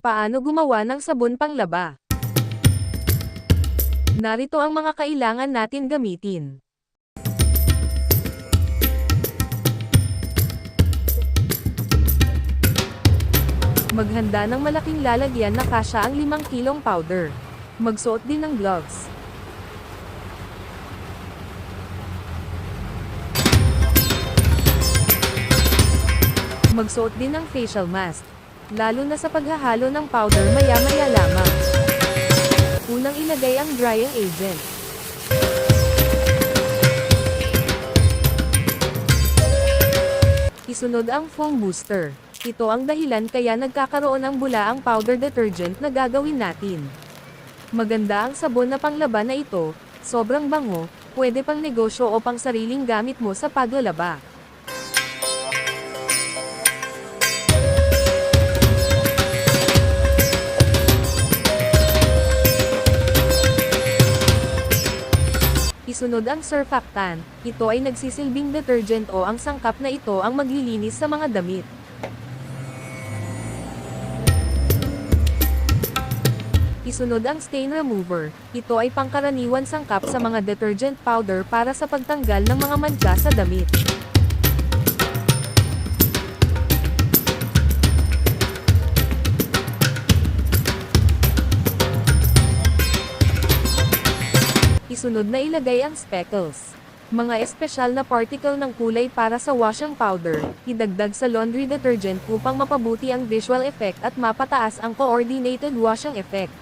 Paano gumawa ng sabon panglaba? Narito ang mga kailangan natin gamitin. Maghanda ng malaking lalagyan na kasya ang 5 kilong powder. Magsuot din ng gloves. Magsuot din ng facial mask. Lalo na sa paghahalo ng powder maya-maya lamang. Unang ilagay ang drying agent. Isunod ang foam booster. Ito ang dahilan kaya nagkakaroon ng bula ang powder detergent na gagawin natin. Maganda ang sabon na panglaban na ito, sobrang bango, pwede pang negosyo o pang sariling gamit mo sa paglalaba. Isunod ang surfactant, ito ay nagsisilbing detergent o ang sangkap na ito ang maglilinis sa mga damit. Isunod ang stain remover, ito ay pangkaraniwan sangkap sa mga detergent powder para sa pagtanggal ng mga mancha sa damit. Isunod na ilagay ang speckles. Mga espesyal na particle ng kulay para sa washing powder, idagdag sa laundry detergent upang mapabuti ang visual effect at mapataas ang coordinated washing effect.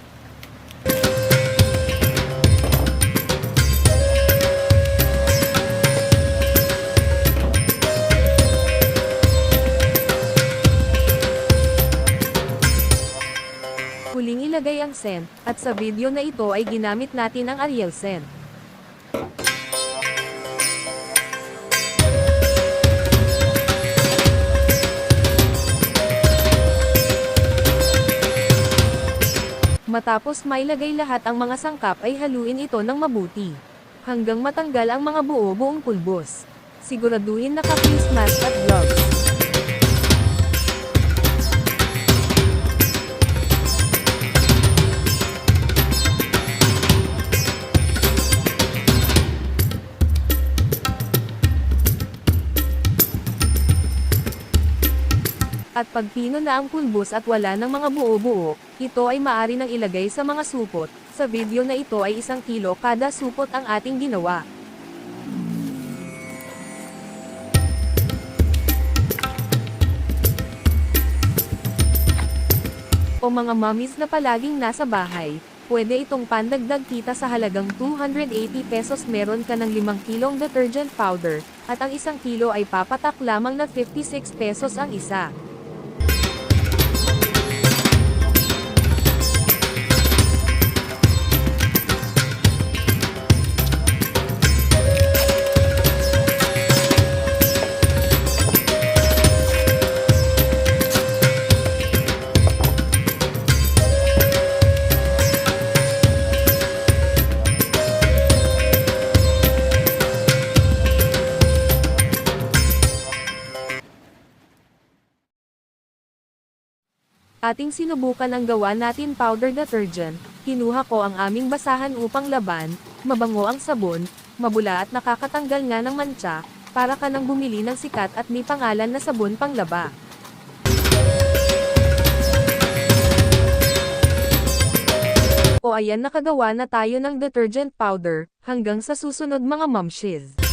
Huling ilagay ang scent, at sa video na ito ay ginamit natin ang Ariel scent. Matapos mailagay lahat ang mga sangkap ay haluin ito ng mabuti. Hanggang matanggal ang mga buo buong pulbos. Siguraduhin naka-face mask at gloves. At pag pino na ang pulbos at wala ng mga buo-buo, ito ay maari nang ilagay sa mga supot. Sa video na ito ay isang kilo kada supot ang ating ginawa. O mga mommies na palaging nasa bahay, pwede itong pandagdag kita sa halagang 280 pesos meron ka ng 5 kilong detergent powder, at ang isang kilo ay papatak lamang na 56 pesos ang isa. Ating sinubukan ang gawa natin powder detergent, kinuha ko ang aming basahan upang laban, mabango ang sabon, mabula at nakakatanggal nga ng mancha, para ka nang bumili ng sikat at may pangalan na sabon panglaba. O ayan nakagawa na tayo ng detergent powder, hanggang sa susunod mga momshiz.